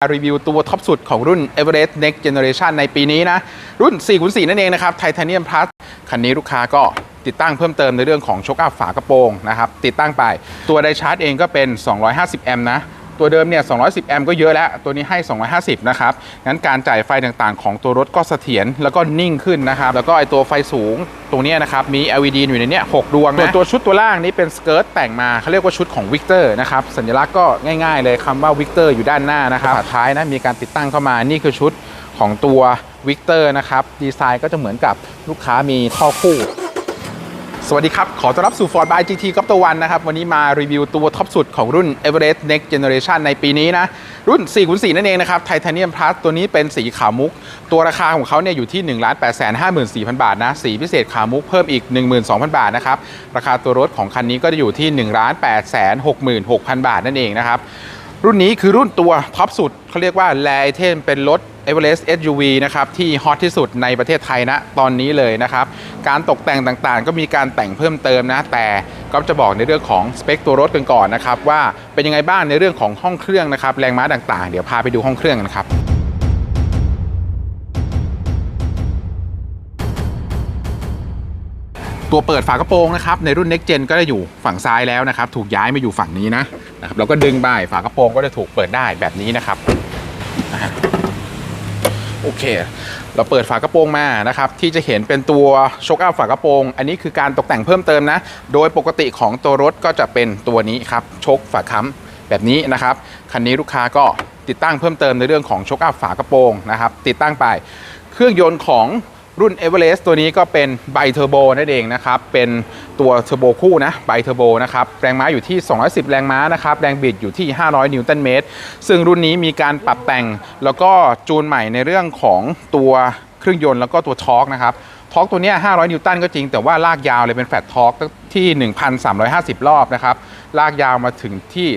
รีวิวตัวท็อปสุดของรุ่น Everest Next Generation ในปีนี้นะ รุ่น 4x4 นั่นเองนะครับ Titanium Plus คันนี้ลูกค้าก็ติดตั้งเพิ่มเติมในเรื่องของช็อคอัพฝากระโปรงนะครับ ติดตั้งไป ตัวไดชาร์จเองก็เป็น 250 แอมป์นะ ตัวเดิมเนี่ย 210 แอมป์ก็เยอะแล้ว ตัวนี้ให้ 250 นะครับ งั้นการจ่ายไฟต่างๆ ของตัวรถก็เสถียรแล้วก็นิ่งขึ้นนะครับ แล้วก็ไอตัวไฟสูงตรงนี้นะครับ มี LED อยู่ในเนี้ย6ดวงนะตัวชุดตัวล่างนี้เป็นสเกิร์ตแต่งมาเขาเรียกว่าชุดของวิกเตอร์นะครับ สัญลักษณ์ก็ง่ายๆเลยคำว่าวิกเตอร์อยู่ด้านหน้านะครับท้ายนะมีการติดตั้งเข้ามานี่คือชุดของตัววิกเตอร์นะครับดีไซน์ก็จะเหมือนกับลูกค้ามีท่อคู่ สวัสดีครับ ขอต้อนรับสู่ Ford by GT กับตัววันนะครับ วันนี้มารีวิวตัวท็อปสุดของรุ่น Everest Next Generation ในปีนี้นะ รุ่น 4x4 นั่นเองนะครับ Titanium Plus ตัวนี้เป็นสีขาวมุก ตัวราคาของเขาเนี่ยอยู่ที่ 1 8 5 4 0 0 0 บาทนะ สีพิเศษขาวมุกเพิ่มอีก 12,000 บาทนะครับ ราคาตัวรถของคันนี้ก็จะอยู่ที่ 1 8 6 6 0 0 0 บาทนั่นเองนะครับ รุ่นนี้คือรุ่นตัวท็อปสุดเขาเรียกว่าแลไอเทมเป็นรถ Everest SUV นะครับที่ฮอตที่สุดในประเทศไทยนะตอนนี้เลยนะครับ การตกแต่งต่างๆ ก็มีการแต่งเพิ่มเติมนะ แต่ก็จะบอกในเรื่องของสเปคตัวรถกันก่อนนะครับว่าเป็นยังไงบ้างในเรื่องของห้องเครื่องนะครับแรงม้าต่างๆ เดี๋ยวพาไปดูห้องเครื่องกันครับตัวเปิดฝากระโปรงนะครับในรุ่น Next Gen ก็จะอยู่ฝั่งซ้ายแล้วนะครับ ถูกย้ายมาอยู่ฝั่งนี้นะนะครับแล้วก็ดึงบ่ายฝากระโปรงก็จะถูกเปิดได้แบบนี้นะครับ โอเค เราเปิดฝากระโปรงมานะครับ ที่จะเห็นเป็นตัวช็อคอัพฝากระโปรง อันนี้คือการตกแต่งเพิ่มเติมนะ โดยปกติของตัวรถก็จะเป็นตัวนี้ครับชกฝาค้ำแบบนี้นะครับ คันนี้ลูกค้าก็ติดตั้งเพิ่มเติมในเรื่องของช็อคอัพฝากระโปรงนะครับ ติดตั้งไป เครื่องยนต์ของ รุ่น Everest ตัวนี้ก็เป็นไบเทอร์โบนั่นเองนะครับ เป็นตัวเทอร์โบคู่นะไบเทอร์โบนะครับ แรงม้าอยู่ที่ 210 แรงม้านะครับ แรงบิดอยู่ที่ 500 นิวตันเมตร ซึ่งรุ่นนี้มีการปรับแต่งแล้วก็จูนใหม่ในเรื่องของตัวเครื่องยนต์แล้วก็ตัวทอร์กนะครับทอร์กตัวนี้ 500 นิวตันก็จริง แต่ว่าลากยาวเลยเป็นแฟลตทอร์กที่ 1,350 รอบนะครับ ลากยาวมาถึงที่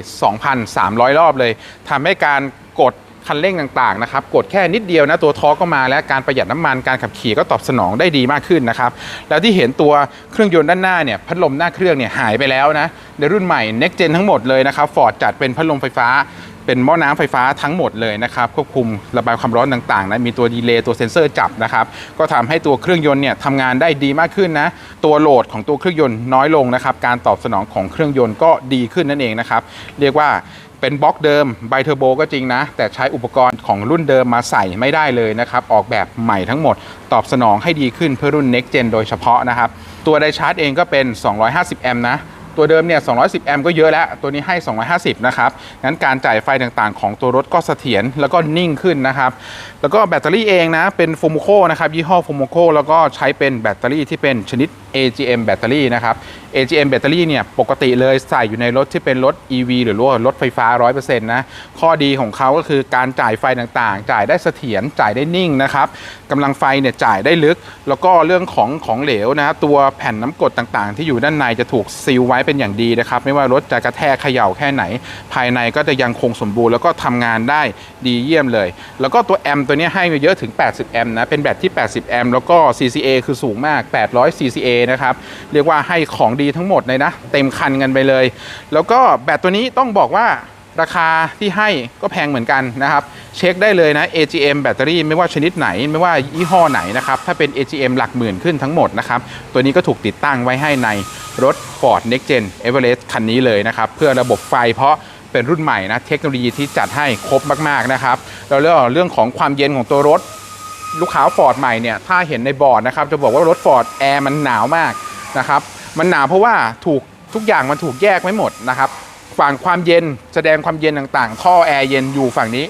2,300 รอบเลยทำให้การกด คันเร่งต่างๆนะครับกดแค่นิดเดียวนะตัวทอกก็มาแล้วการประหยัดน้ำมันการขับขี่ก็ตอบสนองได้ดีมากขึ้นนะครับแล้วที่เห็นตัวเครื่องยนต์ด้านหน้าเนี่ยพัดลมหน้าเครื่องเนี่ยหายไปแล้วนะในรุ่นใหม่ Next Gen ทั้งหมดเลยนะครับฟอร์ดจัดเป็นพัดลมไฟฟ้า เป็นหม้อน้ำไฟฟ้าทั้งหมดเลยนะครับควบคุมระบายความร้อนต่างๆนะมีตัวดีเลย์ตัวเซ็นเซอร์จับนะครับก็ทำให้ตัวเครื่องยนต์เนี่ยทำงานได้ดีมากขึ้นนะตัวโหลดของตัวเครื่องยนต์น้อยลงนะครับการตอบสนองของเครื่องยนต์ก็ดีขึ้นนั่นเองนะครับเรียกว่าเป็นบล็อกเดิมไบเทอร์โบก็จริงนะ แต่ใช้อุปกรณ์ของรุ่นเดิมมาใส่ไม่ได้เลยนะครับ ออกแบบใหม่ทั้งหมด ตอบสนองให้ดีขึ้นเพื่อรุ่น Next Gen โดยเฉพาะนะครับ ตัวไดชาร์จเองก็เป็น 250 แอมป์นะ ตัวเดิมเนี่ย 210 แอมป์ก็เยอะแล้ว ตัวนี้ให้ 250 นะครับ งั้นการจ่ายไฟต่างๆ ของตัวรถก็เสถียรแล้วก็นิ่งขึ้นนะครับ แล้วก็แบตเตอรี่เองนะ เป็นโฟมโคนะครับ ยี่ห้อโฟมโคแล้วก็ใช้เป็นแบตเตอรี่ที่เป็นชนิด AGM แบตเตอรี่นะครับ AGM แบตเตอรี่เนี่ย ปกติเลยใส่อยู่ในรถที่เป็นรถ EV หรือว่ารถไฟฟ้า 100%นะ ข้อดีของเขาก็คือการจ่ายไฟต่างๆ จ่ายได้เสถียร จ่ายได้นิ่งนะครับกำลังไฟเนี่ยจ่ายได้ลึก แล้วก็เรื่องของของเหลวนะ ตัวแผ่นน้ำกรดต่างๆ ที่อยู่ด้านในจะถูกซีลไว้เป็นอย่างดีนะครับ ไม่ว่ารถจะกระแทกเขย่าแค่ไหน ภายในก็จะยังคงสมบูรณ์แล้วก็ทำงานได้ดีเยี่ยมเลย แล้วก็ตัวแอมป์ตัวนี้ให้มาเยอะถึง 80 แอมป์นะ เป็นแบตที่ 80 แอมป์แล้วก็ CCA คือสูงมาก 800 CCA นะครับ เรียกว่าให้ของดีทั้งหมดเลยนะ เต็มคันกันไปเลย แล้วก็แบตตัวนี้ต้องบอกว่าราคาที่ให้ก็แพงเหมือนกันนะครับ เช็คได้เลยนะ AGM แบตเตอรี่ไม่ว่าชนิดไหนไม่ว่ายี่ห้อไหนนะครับ ถ้าเป็น AGM หลักหมื่นขึ้นทั้งหมดนะครับ ตัวนี้ก็ถูกติดตั้งไว้ให้ใน รถ Ford Next Gen Everest คันนี้เลยนะครับ เพื่อระบบไฟเพราะเป็นรุ่นใหม่นะ เทคโนโลยีที่จัดให้ครบมาก ๆ นะครับ แล้วเรื่องเรื่องของความเย็นของตัวรถ ลูกค้าฟอร์ดใหม่เนี่ย ถ้าเห็นในบอร์ดนะครับ จะบอกว่ารถฟอร์ดแอร์มันหนาวมากนะครับ มันหนาวเพราะว่าถูกทุกอย่างมันถูกแยกไว้หมดนะครับ ฝั่งความเย็นแสดงความเย็นต่างๆท่อแอร์เย็นอยู่ฝั่งนี้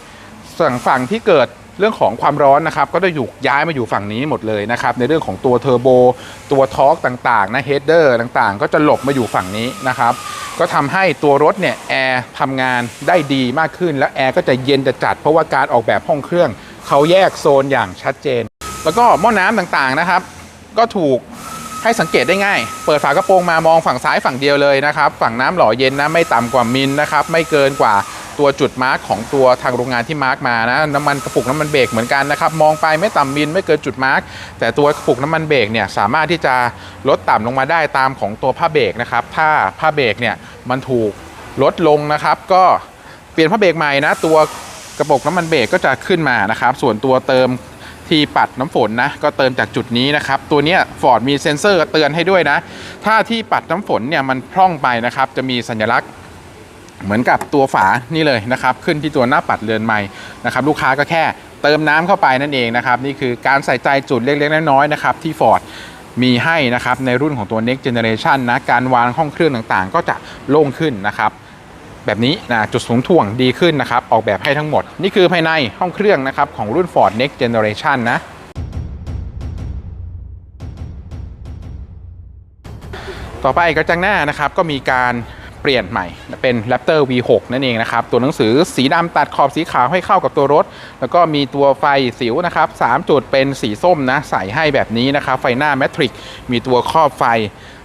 ส่วนฝั่งที่เกิด เรื่องของความร้อนนะครับก็จะอยู่ย้ายมาอยู่ฝั่งนี้หมดเลยนะครับในเรื่องของตัวเทอร์โบตัวทอร์กต่างๆนะเฮดเดอร์ต่างๆ ก็จะหลบมาอยู่ฝั่งนี้นะครับก็ทำให้ตัวรถเนี่ยแอร์ทำงานได้ดีมากขึ้น และแอร์ก็จะเย็นจะจัดเพราะว่าการออกแบบห้องเครื่องเขาแยกโซนอย่างชัดเจน แล้วก็หม้อน้ำต่างๆนะครับ ก็ถูกให้สังเกตได้ง่าย เปิดฝากระโปรงมามองฝั่งซ้ายฝั่งเดียวเลยนะครับ ฝั่งน้ำหล่อเย็นนะไม่ต่ำกว่ามิลนะครับ ไม่เกินกว่า ตัวจุดมาร์กของตัวทางโรงงานที่มาร์กมานะน้ำมันกระปุกน้ำมันเบรกเหมือนกันนะครับมองไปไม่ต่ำมิลไม่เกินจุดมาร์กแต่ตัวกระปุกน้ำมันเบรกเนี่ยสามารถที่จะลดต่ำลงมาได้ตามของตัวผ้าเบรกนะครับถ้าผ้าเบรกเนี่ยมันถูกลดลงนะครับ ก็เปลี่ยนผ้าเบรกใหม่นะตัวกระปุกน้ำมันเบรกก็จะขึ้นมานะครับส่วนตัวเติมที่ปัดน้ำฝนนะก็เติมจากจุดนี้นะครับ ตัวนี้ฟอร์ดมีเซ็นเซอร์เตือนให้ด้วยนะ ถ้าที่ปัดน้ำฝนเนี่ยมันพร่องไปนะครับ จะมีสัญลักษณ์ เหมือนกับตัวฝานี่เลยนะครับ ขึ้นที่ตัวหน้าปัดเรือนไม้นะครับลูกค้าก็แค่เติมน้ำเข้าไปนั่นเองนะครับ นี่คือการใส่ใจจุดเล็กๆน้อยๆนะครับที่ Ford มีให้นะครับในรุ่นของตัว next generation นะการวางห้องเครื่องต่างๆ ก็จะโล่งขึ้นนะครับแบบนี้นะจุดสูงถ่วงดีขึ้นนะครับ ออกแบบให้ทั้งหมด นี่คือภายในห้องเครื่องนะครับของรุ่น Ford next generation นะต่อไปกระจังหน้านะครับก็มีการ เปลี่ยนใหม่เป็น Raptor V6 นั่นเองนะครับ ตัวหนังสือสีดำตัดขอบสีขาวให้เข้ากับตัวรถ แล้วก็มีตัวไฟสิวนะครับ3จุดเป็นสีส้มนะ ใส่ให้แบบนี้นะครับ ไฟหน้าแมทริกมีตัวครอบไฟ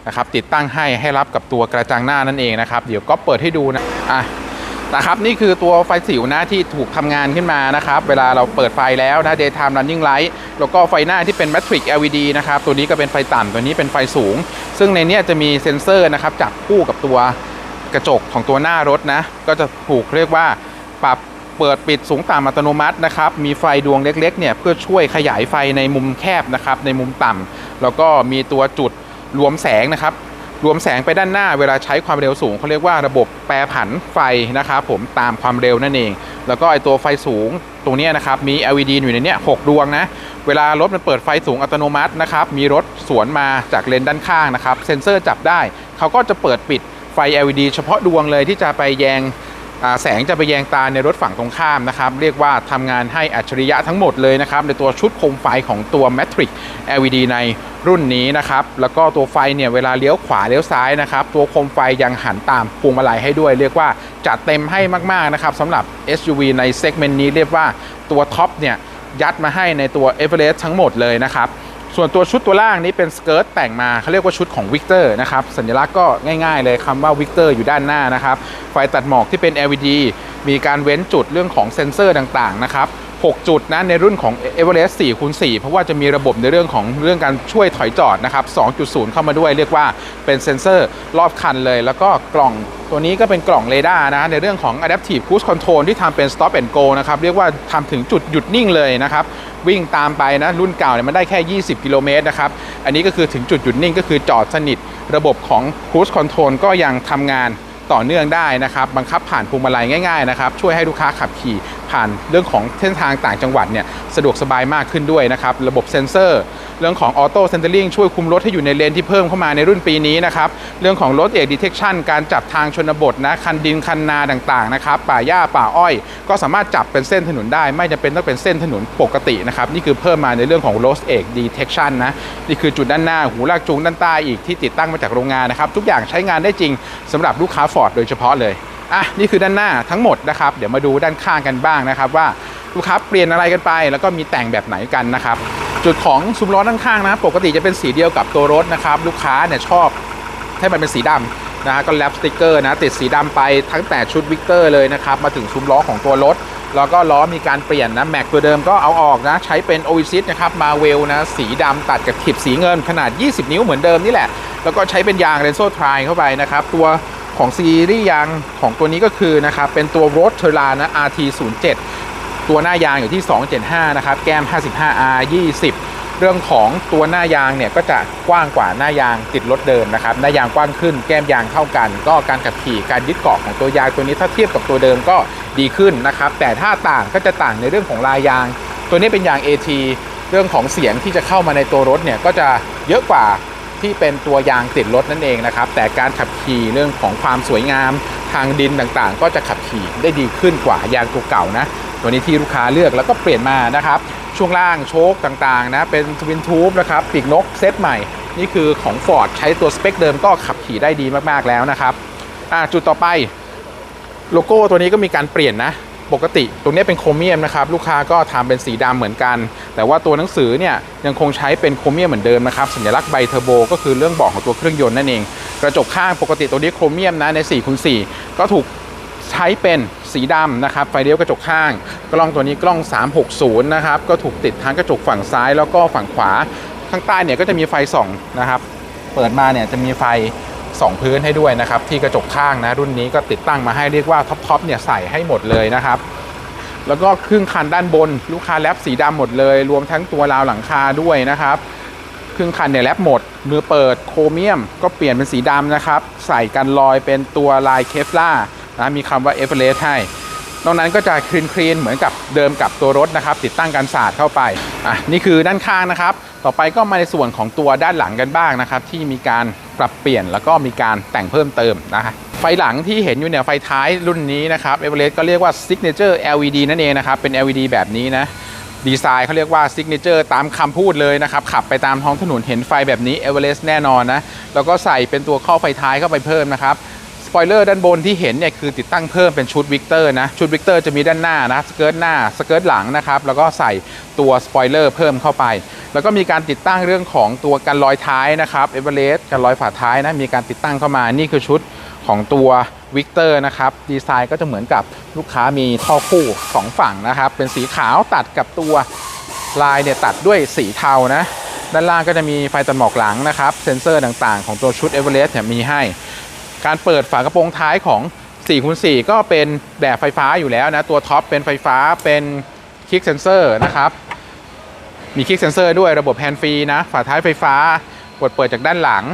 นะครับติดตั้งให้ให้รับกับตัวกระจังหน้านั่นเองนะครับ เดี๋ยวก็เปิดให้ดูนะอะนะครับนี่คือตัวไฟสิวนะที่ถูกทำงานขึ้นมานะครับ เวลาเราเปิดไฟแล้วนะ daytime running light แล้วก็ไฟหน้าที่เป็น matrix LED นะครับ ตัวนี้ก็เป็นไฟต่ำตัวนี้เป็นไฟสูง ซึ่งในนี้จะมีเซ็นเซอร์นะครับจับคู่กับตัว กระจกของตัวหน้ารถนะ ก็จะถูกเรียกว่าปรับเปิดปิดสูงต่ำอัตโนมัตินะครับ มีไฟดวงเล็กๆเนี่ยเพื่อช่วยขยายไฟในมุมแคบนะครับในมุมต่ำแล้วก็มีตัวจุดรวมแสงนะครับรวมแสงไปด้านหน้าเวลาใช้ความเร็วสูงเขาเรียกว่าระบบแปรผันไฟนะครับผมตามความเร็วนั่นเอง แล้วก็ไอตัวไฟสูงตรงนี้นะครับมี LED อยู่ในเนี้ยหกดวงนะเวลารถมันเปิดไฟสูงอัตโนมัตินะครับมีรถสวนมาจากเลนด้านข้างนะครับเซ็นเซอร์จับได้ เขาก็จะเปิดปิด ไฟ LED เฉพาะดวงเลยที่จะไปแยงแสงจะไปแยงตาในรถฝั่งตรงข้ามนะครับ เรียกว่าทำงานให้อัจฉริยะทั้งหมดเลยนะครับ ในตัวชุดโคมไฟของตัว Matrix LED ในรุ่นนี้นะครับ แล้วก็ตัวไฟเนี่ยเวลาเลี้ยวขวาเลี้ยวซ้ายนะครับ ตัวโคมไฟยังหันตามพวงมาลัยให้ด้วย เรียกว่าจัดเต็มให้มาก ๆ นะครับสำหรับ SUV ในเซกเมนต์นี้เรียกว่าตัวท็อปเนี่ยยัดมาให้ในตัว e v e r e s t ทั้งหมดเลยนะครับ ส่วนตัวชุดตัวล่างนี้เป็นสเกิร์ตแต่งมาเขาเรียกว่าชุดของวิกเตอร์นะครับสัญลักษณ์ก็ง่ายๆเลยคำว่าวิกเตอร์อยู่ด้านหน้านะครับไฟตัดหมอกที่เป็น LED มีการเว้นจุดเรื่องของเซ็นเซอร์ต่างๆนะครับ 6 จุดนะในรุ่นของ e v e r e s t 4คูณ4เพราะว่าจะมีระบบในเรื่องของเรื่องการช่วยถอยจอดนะครับ 2.0 เข้ามาด้วยเรียกว่าเป็นเซ็นเซอร์รอบคันเลย แล้วก็กล่องตัวนี้ก็เป็นกล่องเรดาร์นะในเรื่องของ adaptive cruise control ที่ทำเป็น stop and go นะครับเรียกว่าทำถึงจุดหยุดนิ่งเลยนะครับวิ่งตามไปนะรุ่นเก่าเนี่ยมันได้แค่ 20 กิโลเมตรนะครับอันนี้ก็คือถึงจุดหยุดนิ่งก็คือจอดสนิท ระบบของ Cruise Control ก็ยังทำงาน ต่อเนื่องได้นะครับบังคับผ่านพวงมาลัยง่ายๆนะครับช่วยให้ลูกค้าขับขี่ผ่านเรื่องของเส้นทางต่างจังหวัดเนี่ยสะดวกสบายมากขึ้นด้วยนะครับระบบเซ็นเซอร์ เรื่องของออโต้เซนเตอร์ลิงช่วยคุมรถให้อยู่ในเลนที่เพิ่มเข้ามาในรุ่นปีนี้นะครับ เรื่องของรถเอกดีเทคชันการจับทางชนบทนะ คันดินคันนาต่างๆนะครับ ป่าหญ้าป่าอ้อย ก็สามารถจับเป็นเส้นถนนได้ ไม่จำเป็นต้องเป็นเส้นถนนปกตินะครับ นี่คือเพิ่มมาในเรื่องของ Road Age Detection นะ นี่คือจุดด้านหน้าหูลากจูงด้านใต้อีกที่ติดตั้งมาจากโรงงานนะครับ ทุกอย่างใช้งานได้จริงสำหรับลูกค้า Ford โดยเฉพาะเลยอะนี่คือด้านหน้าทั้งหมดนะครับ เดี๋ยวมาดูด้านข้างกันบ้างนะครับ ว่าลูกค้าเปลี่ยนอะไรกันไป แล้วก็มีแต่งแบบไหนกันนะครับ จุดของซุ้มล้อด้านข้างนะ ปกติจะเป็นสีเดียวกับตัวรถนะครับ ลูกค้าเนี่ยชอบให้มันเป็นสีดำนะฮะก็แรปสติกเกอร์นะติดสีดำไปทั้งแต่ชุดวิกเตอร์เลยนะครับ มาถึงซุ้มล้อของตัวรถ แล้วก็ล้อมีการเปลี่ยนนะแม็กตัวเดิมก็เอาออกนะ ใช้เป็นโอวิซิสนะครับมาเวลนะสีดำตัดกับขีบสีเงินขนาด 20 นิ้วเหมือนเดิมนี่แหละ แล้วก็ใช้เป็นยางเรนโซทรายเข้าไปนะครับ ตัวของซีรีส์ยางของตัวนี้ก็คือนะครับเป็นตัวรถเทอร์ลานะ RT07 ตัวหน้ายางอยู่ที่ 275 นะครับ แก้ม 55R 20 เรื่องของตัวหน้ายางเนี่ยก็จะกว้างกว่าหน้ายางติดรถเดิมนะครับ หน้ายางกว้างขึ้น แก้มยางเท่ากัน ก็การขับขี่การยึดเกาะของตัวยางตัวนี้ถ้าเทียบกับตัวเดิมก็ดีขึ้นนะครับ แต่ถ้าต่างก็จะต่างในเรื่องของลายยาง ตัวนี้เป็นยาง AT เรื่องของเสียงที่จะเข้ามาในตัวรถเนี่ยก็จะเยอะกว่า ที่เป็นตัวยางติดรถนั่นเองนะครับ แต่การขับขี่เรื่องของความสวยงามทางดินต่างๆ ก็จะขับขี่ได้ดีขึ้นกว่ายางตัวเก่านะ ตัวนี้ที่ลูกค้าเลือกแล้วก็เปลี่ยนมานะครับ ช่วงล่างโชคต่างๆนะ เป็นทวินทูบนะครับปีกนกเซตใหม่ นี่คือของ Ford ใช้ตัวสเปคเดิมก็ขับขี่ได้ดีมากๆแล้วนะครับจุดต่อไปโลโก้ตัวนี้ก็มีการเปลี่ยนนะ ปกติตรงนี้เป็นโครเมียมนะครับลูกค้าก็ทำเป็นสีดำเหมือนกัน แต่ว่าตัวหนังสือเนี่ยยังคงใช้เป็นโครเมียมเหมือนเดิมนะครับสัญลักษณ์ไบเทอร์โบก็คือเรื่องบอกของตัวเครื่องยนต์นั่นเอง กระจกข้างปกติตัวนี้โครเมียมนะใน4คูณ4ก็ถูกใช้เป็นสีดำนะครับไฟเลี้ยวกระจกข้าง กล้องตัวนี้กล้อง 360 นะครับก็ถูกติดทั้งกระจกฝั่งซ้ายแล้วก็ฝั่งขวา ข้างใต้เนี่ยก็จะมีไฟส่องนะครับเปิดมาเนี่ยจะมีไฟ สองพื้นให้ด้วยนะครับ ที่กระจกข้างนะรุ่นนี้ก็ติดตั้งมาให้เรียกว่าท็อปๆเนี่ยใส่ให้หมดเลยนะครับแล้วก็ครึ่งคันด้านบน ลูกค้าแรปสีดำหมดเลย รวมทั้งตัวราวหลังคาด้วยนะครับครึ่งคันเนี่ยแรปหมด มือเปิดโครเมียม ก็เปลี่ยนเป็นสีดำนะครับ ใส่กันรอยเป็นตัวลายเคฟล่านะมีคำว่าเอเวอเรสต์ให้นอกนั้นก็จะคลีนคลีนเหมือนกับเดิมกับตัวรถนะครับ ติดตั้งกันสาดเข้าไปอะนี่คือด้านข้างนะครับ ต่อไปก็มาในส่วนของตัวด้านหลังกันบ้างนะครับ ที่มีการ ปรับเปลี่ยนแล้วก็มีการแต่งเพิ่มเติมนะฮะไฟหลังที่เห็นอยู่เนี่ยไฟท้ายรุ่นนี้นะครับเอเวอเรสต์ก็เรียกว่า Signature LED นั่นเองนะครับ เป็น LED แบบนี้นะดีไซน์เขาเรียกว่า Signature ตามคำพูดเลยนะครับ ขับไปตามท้องถนนเห็นไฟแบบนี้เอเวอเรสต์แน่นอนนะ แล้วก็ใส่เป็นตัวข้อไฟท้ายเข้าไปเพิ่มนะครับสปอยเลอร์ด้านบนที่เห็นเนี่ยคือติดตั้งเพิ่มเป็นชุดวิกเตอร์นะ ชุดวิกเตอร์จะมีด้านหน้านะ สเกิร์ตหน้า สเกิร์ตหลังนะครับ แล้วก็ใส่ตัวสปอยเลอร์เพิ่มเข้าไป แล้วก็มีการติดตั้งเรื่องของตัวกันรอยท้ายนะครับเอเวอเรสต์กันรอยฝาท้ายนะมีการติดตั้งเข้ามานี่คือชุดของตัววิกเตอร์นะครับดีไซน์ก็จะเหมือนกับลูกค้ามีท่อคู่สองฝั่งนะครับ เป็นสีขาวตัดกับตัวลายเนี่ยตัดด้วยสีเทานะ ด้านล่างก็จะมีไฟตัดหมอกหลังนะครับ เซ็นเซอร์ต่างๆ ของตัวชุดเอเวอเรสต์เนี่ยมีให้ การเปิดฝากระโปรงท้ายของ4คูณ4ก็เป็นแบบไฟฟ้าอยู่แล้วนะ ตัวท็อปเป็นไฟฟ้าเป็นคลิกเซนเซอร์นะครับ มีคลิกเซนเซอร์ด้วยระบบแฮนด์ฟรีนะ ฝาท้ายไฟฟ้ากดเปิดจากด้านหลัง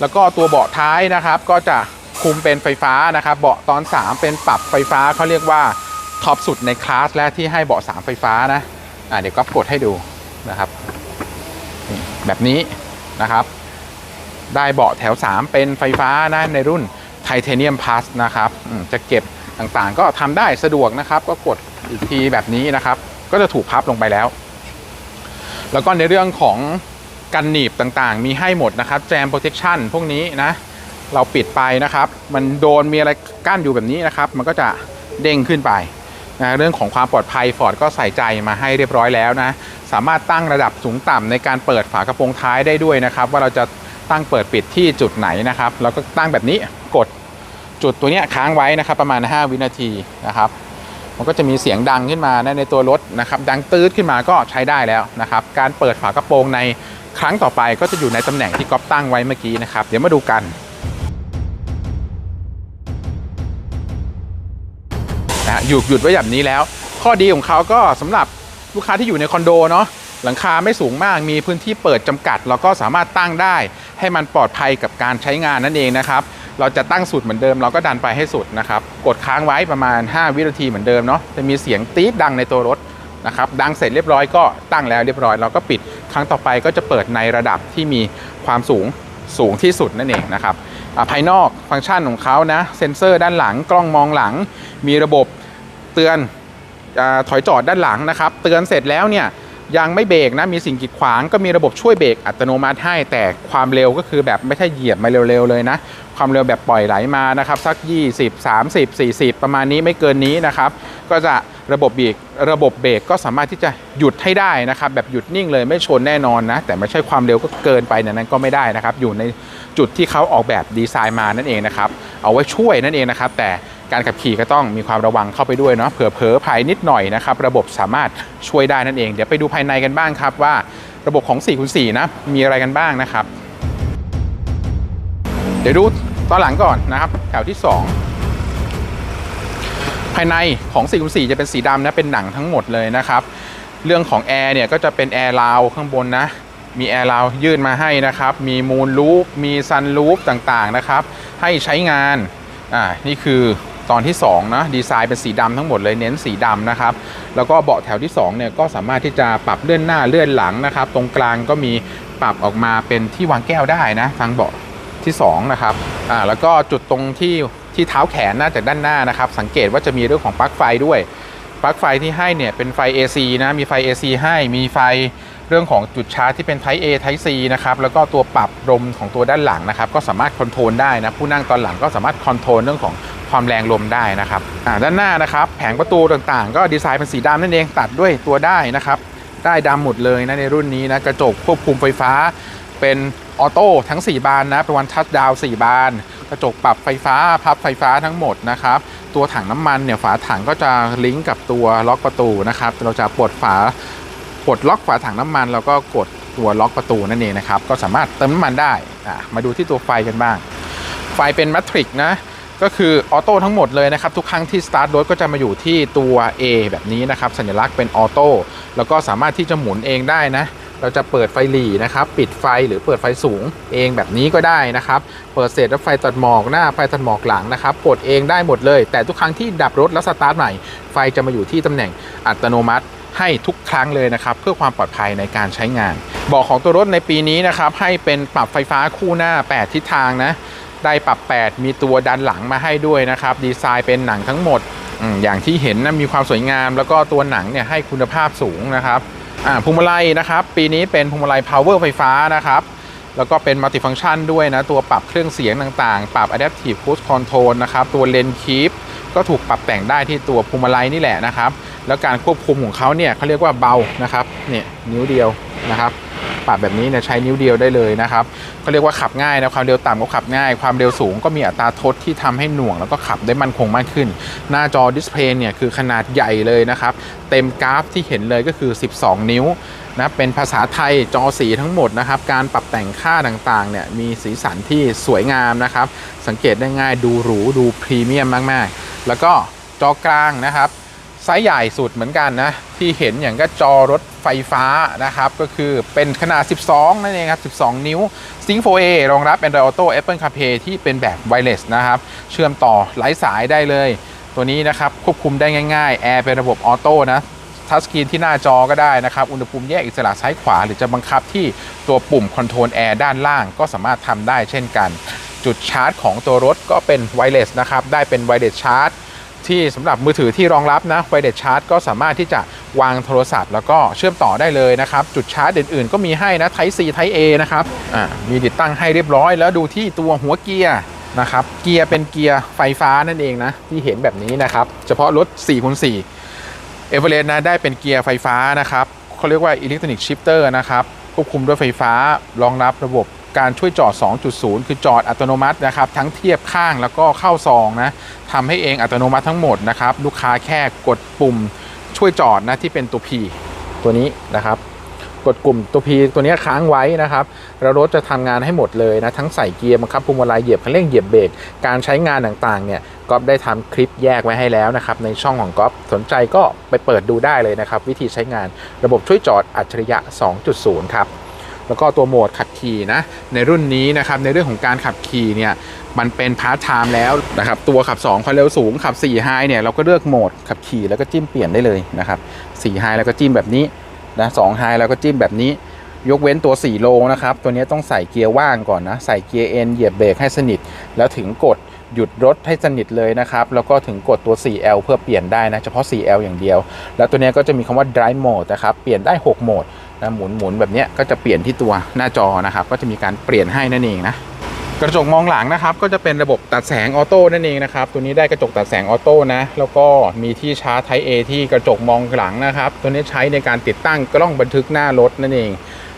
แล้วก็ตัวเบาะท้ายนะครับ ก็จะคุมเป็นไฟฟ้านะครับ เบาะตอน 3 เป็นปรับไฟฟ้าเขาเรียกว่าท็อปสุดในคลาสแรกที่ให้เบาะ3ไฟฟ้านะอ่าเดี๋ยวก็กดให้ดูนะครับ แบบนี้นะครับ ได้เบาะแถว 3 เป็นไฟฟ้านะในรุ่นไทเทเนียมพ u s นะครับจะเก็บต่างๆ ก็ทำได้สะดวกนะครับ ก็กดอีกทีแบบนี้นะครับ ก็จะถูกพับลงไปแล้ว แล้วก็ในเรื่องของกันหนีบต่างๆ มีให้หมดนะครับแจมโปรเทคชั่นพวกนี้นะ เราปิดไปนะครับ มันโดนมีอะไรกั้นอยู่แบบนี้นะครับ มันก็จะเด้งขึ้นไปนะเรื่องของความปลอดภัยฟอร์ดก็ใส่ใจมาให้เรียบร้อยแล้วนะ สามารถตั้งระดับสูงต่ำในการเปิดฝากระโปรงท้ายได้ด้วยนะครับ ว่าเราจะตั้งเปิดปิดที่จุดไหนนะครับแล้วก็ตั้งแบบนี้กดจุดตัวเนี้ยค้างไว้นะครับ ประมาณ 5 วินาทีนะครับ มันก็จะมีเสียงดังขึ้นมานในตัวรถนะครับ ดังตืดขึ้นมาก็ใช้ได้แล้วนะครับ การเปิดฝากระโปรงในครั้งต่อไปก็จะอยู่ในตำแหน่งที่ก๊อฟตั้งไว้เมื่อกี้นะครับ เดี๋ยวมาดูกันนะฮะหยุดหยุดไว้แบบนี้แล้ว ข้อดีของเขาก็สำหรับลูกค้าที่อยู่ในคอนโดเนาะหลังคาไม่สูงมากมีพื้นที่เปิดจำกัดเราก็สามารถตั้งได้ให้มันปลอดภัยกับการใช้งานนั่นเองนะครับ เราจะตั้งสุดเหมือนเดิม เราก็ดันไปให้สุดนะครับ กดค้างไว้ประมาณ 5 วินาทีเหมือนเดิมเนาะจะมีเสียงตี๊ดดังในตัวรถนะครับดังเสร็จเรียบร้อยก็ตั้งแล้วเรียบร้อยเราก็ปิดครั้งต่อไปก็จะเปิดในระดับที่มีความสูงสูงที่สุดนั่นเองนะครับภายนอกฟังก์ชันของเขานะเซ็นเซอร์ด้านหลังกล้องมองหลัง มีระบบเตือนอถอยจอดด้านหลังนะครับ เตือนเสร็จแล้วเนี่ย ยังไม่เบรกนะมีสิ่งกีดขวางก็มีระบบช่วยเบรกอัตโนมัติให้ แต่ความเร็วก็คือแบบไม่ใช่เหยียบมาเร็วๆเลยนะ ความเร็วแบบปล่อยไหลมานะครับ สัก 20 30 40 ประมาณนี้ไม่เกินนี้นะครับ ก็จะระบบเบรกระบบเบรกก็สามารถที่จะหยุดให้ได้นะครับ แบบหยุดนิ่งเลยไม่ชนแน่นอนนะ แต่ไม่ใช่ความเร็วก็เกินไปนั้นก็ไม่ได้นะครับ อยู่ในจุดที่เขาออกแบบดีไซน์มานั่นเองนะครับ เอาไว้ช่วยนั่นเองนะครับ แต่ การขับขี่ก็ต้องมีความระวังเข้าไปด้วยเนาะเผื่อเผลอภัยนิดหน่อยนะครับ ระบบสามารถช่วยได้นั่นเอง เดี๋ยวไปดูภายในกันบ้างครับว่าระบบของ4คูณ4นะมีอะไรกันบ้างนะครับ เดี๋ยวดูตอนหลังก่อนนะครับ แถวที่ 2 ภายในของ4คูณ4จะเป็นสีดำนะเป็นหนังทั้งหมดเลยนะครับ เรื่องของแอร์เนี่ยก็จะเป็นแอร์ราวข้างบนนะมีแอร์ราวยื่นมาให้นะครับ มีมูนลูป มีซันลูปต่างๆนะครับ ให้ใช้งาน อ่า นี่คือ ตอนที่2นะดีไซน์เป็นสีดำทั้งหมดเลยเน้นสีดำนะครับ แล้วก็เบาะแถวที่2เนี่ยก็สามารถที่จะปรับเลื่อนหน้าเลื่อนหลังนะครับ ตรงกลางก็มีปรับออกมาเป็นที่วางแก้วได้นะทางเบาะที่2นะครับอ่าแล้วก็จุดตรงที่ที่เท้าแขนหน้าจากด้านหน้านะครับ สังเกตว่าจะมีเรื่องของปลั๊กไฟด้วยปลั๊กไฟที่ให้เนี่ยเป็นไฟ AC นะมีไฟ AC ให้มีไฟเรื่องของจุดชาร์จที่เป็น Type A Type C นะครับแล้วก็ตัวปรับลมของตัวด้านหลังนะครับ ก็สามารถคอนโทรลได้นะผู้นั่งตอนหลังก็สามารถคอนโทรลเรื่องของ ความแรงลมได้นะครับด้านหน้านะครับ แผงประตูต่างๆ ก็ดีไซน์เป็นสีดำนั่นเองตัดด้วยตัวได้นะครับ ได้ดำหมดเลยนะในรุ่นนี้นะกระจกควบคุมไฟฟ้า เป็นออโต้ทั้ง 4 บานนะเป็นวันทัชดาว4บาน กระจกปรับไฟฟ้าพับไฟฟ้าทั้งหมดนะครับ ตัวถังน้ำมันเนี่ยฝาถังก็จะลิงก์กับตัวล็อกประตูนะครับ เราจะปลดฝาปลดล็อกฝาถังน้ำมันแล้วก็กดตัวล็อกประตูนั่นเองนะครับ ก็สามารถเติมน้ำมันได้อะมาดูที่ตัวไฟกันบ้าง ไฟเป็นแมทริกนะ ก็คือออโต้ทั้งหมดเลยนะครับ ทุกครั้งที่สตาร์ทรถก็จะมาอยู่ที่ตัว A แบบนี้นะครับ สัญลักษณ์เป็นออโต้แล้วก็สามารถที่จะหมุนเองได้นะ เราจะเปิดไฟหลีนะครับ ปิดไฟหรือเปิดไฟสูงเองแบบนี้ก็ได้นะครับ เปิดเสร็จแล้วไฟตัดหมอกหน้าไฟตัดหมอกหลังนะครับกดเองได้หมดเลย แต่ทุกครั้งที่ดับรถแล้วสตาร์ทใหม่ ไฟจะมาอยู่ที่ตำแหน่งอัตโนมัติให้ทุกครั้งเลยนะครับ เพื่อความปลอดภัยในการใช้งาน บอกของตัวรถในปีนี้นะครับ ให้เป็นปรับไฟฟ้าคู่หน้า 8 ทิศทางนะ ได้ปรับ 8 มีตัวดันหลังมาให้ด้วยนะครับ ดีไซน์เป็นหนังทั้งหมดอย่างที่เห็นนะมีความสวยงาม แล้วก็ตัวหนังเนี่ยให้คุณภาพสูงนะครับพวงมาลัยนะครับ ปีนี้เป็นพวงมาลัย power ไฟฟ้านะครับแล้วก็เป็นมัลติฟัง c t ชันด้วยนะ ตัวปรับเครื่องเสียงต่างๆ ปรับ adaptive cruise control นะครับ ตัวเลนคีปก็ถูกปรับแต่งได้ที่ตัวพวงมาลัยนี่แหละนะครับ แล้วการควบคุมของเขาเนี่ยเขาเรียกว่าเบานะครับเนี่ยนิ้วเดียวนะครับ ปรับแบบนี้เนี่ยใช้นิ้วเดียวได้เลยนะครับเขาเรียกว่าขับง่ายนะความเร็วต่ำก็ขับง่าย ความเร็วสูงก็มีอัตราทดที่ทำให้หน่วงแล้วก็ขับได้มั่นคงมากขึ้น หน้าจอดิสเพลย์เนี่ยคือขนาดใหญ่เลยนะครับเต็มกราฟที่เห็นเลยก็คือ 12 นิ้วนะเป็นภาษาไทยจอสีทั้งหมดนะครับ การปรับแต่งค่าต่างๆเนี่ยมีสีสันที่สวยงามนะครับ สังเกตได้ง่ายดูหรูดูพรีเมียมมากๆ แล้วก็จอกลางนะครับ ไซส์ใหญ่สุดเหมือนกันนะ ที่เห็นอย่างก็จอรถไฟฟ้านะครับ ก็คือเป็นขนาด 12 นั่นเองครับ 12 นิ้ว Sync 4A รองรับ Android Auto Apple CarPlay ที่เป็นแบบ wireless นะครับ เชื่อมต่อไร้สายได้เลย ตัวนี้นะครับ ควบคุมได้ง่ายๆ แอร์เป็นระบบออโต้นะทัชสกรีนที่หน้าจอก็ได้นะครับ อุณหภูมิแยกอิสระซ้ายขวา หรือจะบังคับที่ตัวปุ่มคอนโทรลแอร์ด้านล่างก็สามารถทำได้เช่นกัน จุดชาร์จของตัวรถก็เป็นไวเลสนะครับ ได้เป็นไวเลสชาร์จ ที่สำหรับมือถือที่รองรับนะไวเด็ดชาร์จก็สามารถที่จะวางโทรศัพท์ แล้วก็เชื่อมต่อได้เลยนะครับ จุดชาร์จอื่นๆ ก็มีให้นะ Type C Type A นะครับอ่ามีติดตั้งให้เรียบร้อย แล้วดูที่ตัวหัวเกียร์นะครับเกียร์เป็นเกียร์ไฟฟ้านั่นเองนะ ที่เห็นแบบนี้นะครับ เฉพาะรถ4คูณ4เอเวอเรสต์นะได้เป็นเกียร์ไฟฟ้านะครับเขาเรียกว่าอิเล็กทรอนิกส์ชิฟเตอร์นะครับควบคุมด้วยไฟฟ้ารองรับระบบ การช่วยจอด 2.0 คือจอดอัตโนมัตินะครับ ทั้งเทียบข้างแล้วก็เข้าซองนะทำให้เองอัตโนมัติทั้งหมดนะครับ ลูกค้าแค่กดปุ่มช่วยจอดนะที่เป็นตัว P ตัวนี้นะครับ กดกลุ่มตัว P ตัวนี้ค้างไว้นะครับ แล้วรถจะทำงานให้หมดเลยนะ ทั้งใส่เกียร์บังคับพวงมาลัยเหยียบคันเร่งเหยียบเบรกการใช้งานต่างๆเนี่ยก๊อฟได้ทำคลิปแยกไว้ให้แล้วนะครับ ในช่องของก๊อฟสนใจก็ไปเปิดดูได้เลยนะครับ วิธีใช้งานระบบช่วยจอดอัจฉริยะ 2.0 ครับ แล้วก็ตัวโหมดขับขี่นะ ในรุ่นนี้นะครับในเรื่องของการขับขี่เนี่ยมันเป็นพาร์ทไทม์แล้วนะครับตัวขับ 2 ความเร็วสูงขับ4ไฮเนี่ยเราก็เลือกโหมดขับขี่แล้วก็จิ้มเปลี่ยนได้เลยนะครับ4ไฮแล้วก็จิ้มแบบนี้นะ2ไฮแล้วก็จิ้มแบบนี้ ยกเว้นตัว 4 โลนะครับ ตัวนี้ต้องใส่เกียร์ว่างก่อนนะใส่เกียร์เอ็นเหยียบเบรกให้สนิท แล้วถึงกดหยุดรถให้สนิทเลยนะครับ แล้วก็ถึงกดตัว 4L เพื่อเปลี่ยนได้นะ เฉพาะ 4L อย่างเดียว แล้วตัวนี้ก็จะมีคำว่า drive mode นะครับ เปลี่ยนได้ 6 โหมด หมุนหมุนแบบนี้ก็จะเปลี่ยนที่ตัวหน้าจอนะครับ ก็จะมีการเปลี่ยนให้นั่นเองนะกระจกมองหลังนะครับก็จะเป็นระบบตัดแสงออโต้นั่นเองนะครับตัวนี้ได้กระจกตัดแสงออโต้นะแล้วก็มีที่ชาร์จ Type A ที่กระจกมองหลังนะครับ ตัวนี้ใช้ในการติดตั้งกล้องบันทึกหน้ารถนั่นเอง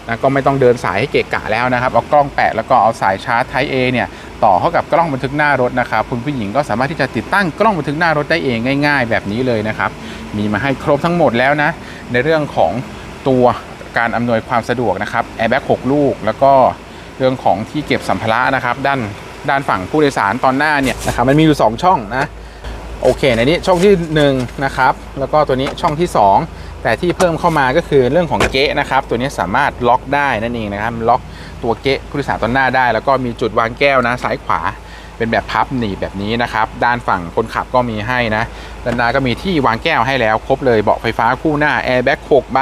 นะก็ไม่ต้องเดินสายให้เกะกะแล้วนะครับเอากล้องแปะแล้วก็เอาสายชาร์จ Type A เนี่ยต่อเข้ากับกล้องบันทึกหน้ารถนะครับคุณผู้หญิงก็สามารถที่จะติดตั้งกล้องบันทึกหน้ารถได้เองง่าย ๆ แบบนี้เลยนะครับมีมาให้ครบทั้งหมดแล้วนะในเรื่องของตัว การอำนวยความสะดวกนะครับแอร์แบ็ก6ลูก แล้วก็เรื่องของที่เก็บสัมภาระนะครับด้านด้านฝั่งผู้โดยสารตอนหน้าเนี่ยนะครับมันมีอยู่ 2 ช่องนะโอเคในนี้ช่องที่1นะครับแล้วก็ตัวนี้ช่องที่ 2 แต่ที่เพิ่มเข้ามาก็คือเรื่องของเก๊ะนะครับตัวนี้สามารถล็อกได้นั่นเองนะครับล็อกตัวเก๊ะผู้โดยสารตอนหน้าได้ แล้วก็มีจุดวางแก้วนะซ้ายขวาเป็นแบบพับหนีบแบบนี้นะครับด้านฝั่งคนขับก็มีให้นะด้านหน้าก็มีที่วางแก้วให้แล้ว ครบเลยเบาะไฟฟ้าคู่หน้าแอร์แบ็ก6ใบ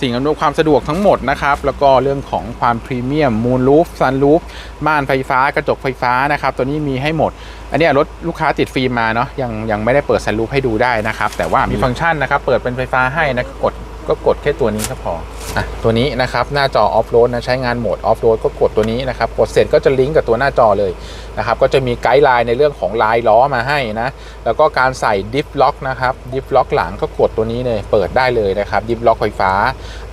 สิ่งอำนวยความสะดวกทั้งหมดนะครับ แล้วก็เรื่องของความพรีเมียมมูนลูฟซันลูฟม่านไฟฟ้ากระจกไฟฟ้านะครับ ตัวนี้มีให้หมด อันเนี้ยรถลูกค้าติดฟิล์มมาเนาะยังยังไม่ได้เปิดซันลูฟให้ดูได้นะครับ แต่ว่ามีฟังก์ชันนะครับ เปิดเป็นไฟฟ้าให้นะกด ก็กดแค่ตัวนี้ก็พออะตัวนี้นะครับหน้าจอออฟโรดนะใช้งานโหมดออฟโรดก็กดตัวนี้นะครับกดเสร็จก็จะลิงก์กับตัวหน้าจอเลยนะครับก็จะมีไกด์ไลน์ในเรื่องของลายล้อมาให้นะแล้วก็การใส่ดิฟล็อกนะครับดิฟล็อกหลังก็กดตัวนี้เลยเปิดได้เลยนะครับดิฟล็อกไฟฟ้า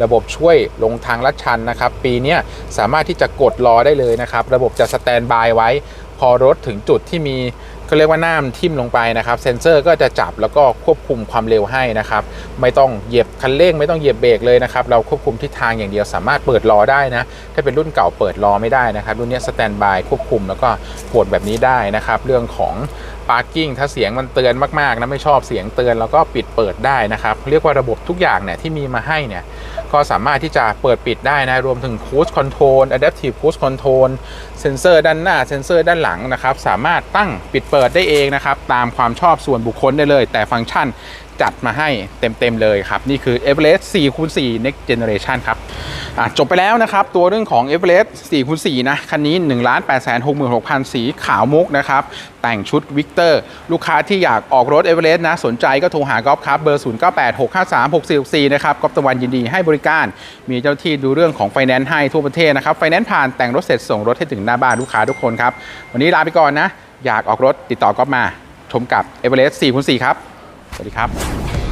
ระบบช่วยลงทางลัดชันนะครับปีเนี้ยสามารถที่จะกดรอได้เลยนะครับระบบจะสแตนบายไว้ พอรถถึงจุดที่มี เขาเรียกว่าน้ามทิ่มลงไปนะครับ เซ็นเซอร์ก็จะจับแล้วก็ควบคุมความเร็วให้นะครับ ไม่ต้องเหยียบคันเร่งไม่ต้องเหยียบเบรกเลยนะครับ เราควบคุมทิศทางอย่างเดียวสามารถเปิดล้อได้นะ ถ้าเป็นรุ่นเก่าเปิดล้อไม่ได้นะครับ รุ่นนี้สแตนบายควบคุมแล้วก็กดแบบนี้ได้นะครับ เรื่องของ ปาร์กิ้งถ้าเสียงมันเตือนมากๆนะไม่ชอบเสียงเตือนแล้วก็ปิดเปิดได้นะครับเรียกว่าระบบทุกอย่างเนี่ยที่มีมาให้เนี่ยก็สามารถที่จะเปิดปิดได้นะ รวมถึง Cruise Control Adaptive Cruise Control เซนเซอร์ด้านหน้า เซนเซอร์ด้านหลังนะครับ สามารถตั้งปิดเปิดได้เองนะครับ ตามความชอบส่วนบุคคลได้เลย แต่ฟังก์ชัน จัดมาให้เต็ม ๆ เลยครับ นี่คือ Everest 4คูณ4 Next Generation ครับจบไปแล้วนะครับ ตัวเรื่องของ Everest 4คูณ4นะ คันนี้ 1 8 6 6 0 0 สีขาวมุกนะครับ แต่งชุดวิกเตอร์ ลูกค้าที่อยากออกรถ Everest นะ สนใจก็โทรหากอล์ฟครับ เบอร์ 0 9 8 6 5 3 6 4 6 4 นะครับกอล์ฟตะวันยินดีให้บริการ มีเจ้าที่ดูเรื่องของไฟแนนซ์ให้ทั่วประเทศนะครับไฟแนนซ์ผ่านแต่งรถเสร็จส่งรถให้ถึงหน้าบ้านลูกค้าทุกคนครับวันนี้ลาไปก่อนนะอยากออกรถติดต่อกอฟมาชมกับ Everest 4คูณ4ครับ สวัสดีครับ